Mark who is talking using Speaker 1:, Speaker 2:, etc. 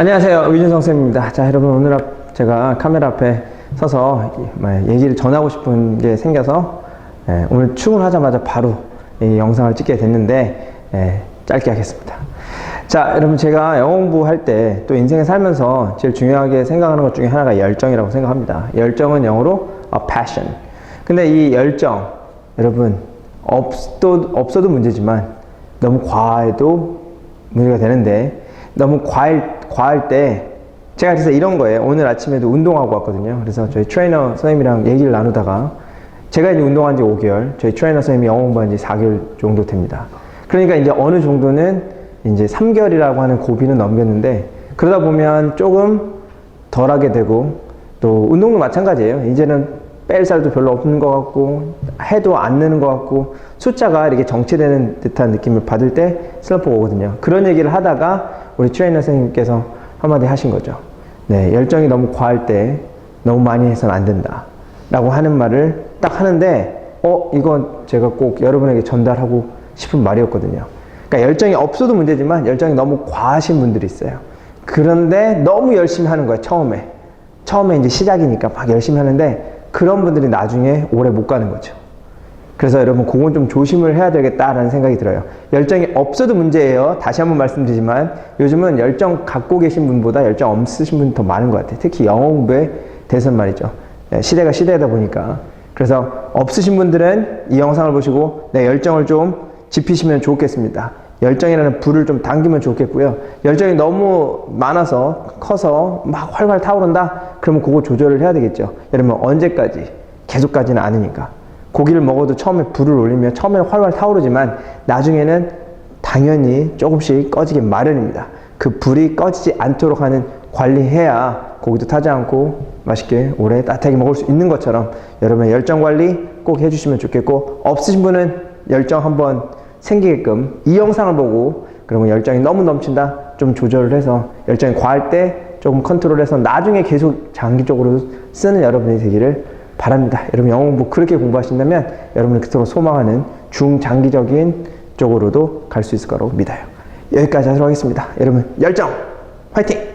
Speaker 1: 안녕하세요. 위준성 쌤입니다. 자, 여러분 오늘 앞 제가 카메라 앞에 서서 얘기를 전하고 싶은 게 생겨서 예, 오늘 출근하자마자 바로 이 영상을 찍게 됐는데 예, 짧게 하겠습니다. 자, 여러분 제가 영어 공부할 때 또 인생에 살면서 제일 중요하게 생각하는 것 중에 하나가 열정이라고 생각합니다. 열정은 영어로 a passion. 근데 이 열정 여러분 없도 없어도 문제지만 너무 과해도 문제가 되는데 너무 과할, 과할 때 제가 그래서 이런 거예요. 오늘 아침에도 운동하고 왔거든요. 그래서 저희 트레이너 선생님이랑 얘기를 나누다가 제가 이제 운동한 지 5개월, 저희 트레이너 선생님이 영어 공부한 지 4개월 정도 됩니다. 그러니까 이제 어느 정도는 이제 3개월이라고 하는 고비는 넘겼는데 그러다 보면 조금 덜하게 되고 또 운동도 마찬가지예요. 이제는 뺄 살도 별로 없는 것 같고 해도 안 느는 것 같고 숫자가 이렇게 정체되는 듯한 느낌을 받을 때 슬럼프가 오거든요. 그런 얘기를 하다가 우리 트레이너 선생님께서 한마디 하신 거죠. 네, 열정이 너무 과할 때 너무 많이 해서는 안 된다. 라고 하는 말을 딱 하는데, 어, 이건 제가 꼭 여러분에게 전달하고 싶은 말이었거든요. 그러니까 열정이 없어도 문제지만 열정이 너무 과하신 분들이 있어요. 그런데 너무 열심히 하는 거예요, 처음에. 처음에 이제 시작이니까 막 열심히 하는데 그런 분들이 나중에 오래 못 가는 거죠. 그래서 여러분 그건 좀 조심을 해야 되겠다라는 생각이 들어요. 열정이 없어도 문제예요. 다시 한번 말씀드리지만 요즘은 열정 갖고 계신 분보다 열정 없으신 분이 더 많은 것 같아요. 특히 영어 공부에 대해 말이죠. 네, 시대가 시대다 보니까. 그래서 없으신 분들은 이 영상을 보시고 내 네, 열정을 좀 지피시면 좋겠습니다. 열정이라는 불을 좀 당기면 좋겠고요. 열정이 너무 많아서 커서 막 활활 타오른다? 그러면 그거 조절을 해야 되겠죠. 예를 들 언제까지? 계속까지는 아니니까. 고기를 먹어도 처음에 불을 올리면 처음에 활활 타오르지만 나중에는 당연히 조금씩 꺼지기 마련입니다. 그 불이 꺼지지 않도록 하는 관리해야 고기도 타지 않고 맛있게 오래 따뜻하게 먹을 수 있는 것처럼 여러분의 열정 관리 꼭 해주시면 좋겠고 없으신 분은 열정 한번 생기게끔 이 영상을 보고 그러면 열정이 너무 넘친다 좀 조절을 해서 열정이 과할 때 조금 컨트롤해서 나중에 계속 장기적으로 쓰는 여러분이 되기를 바랍니다. 여러분 영어 공부 그렇게 공부하신다면 여러분은 그토록 소망하는 중장기적인 쪽으로도 갈 수 있을 거라고 믿어요. 여기까지 하도록 하겠습니다. 여러분 열정 화이팅!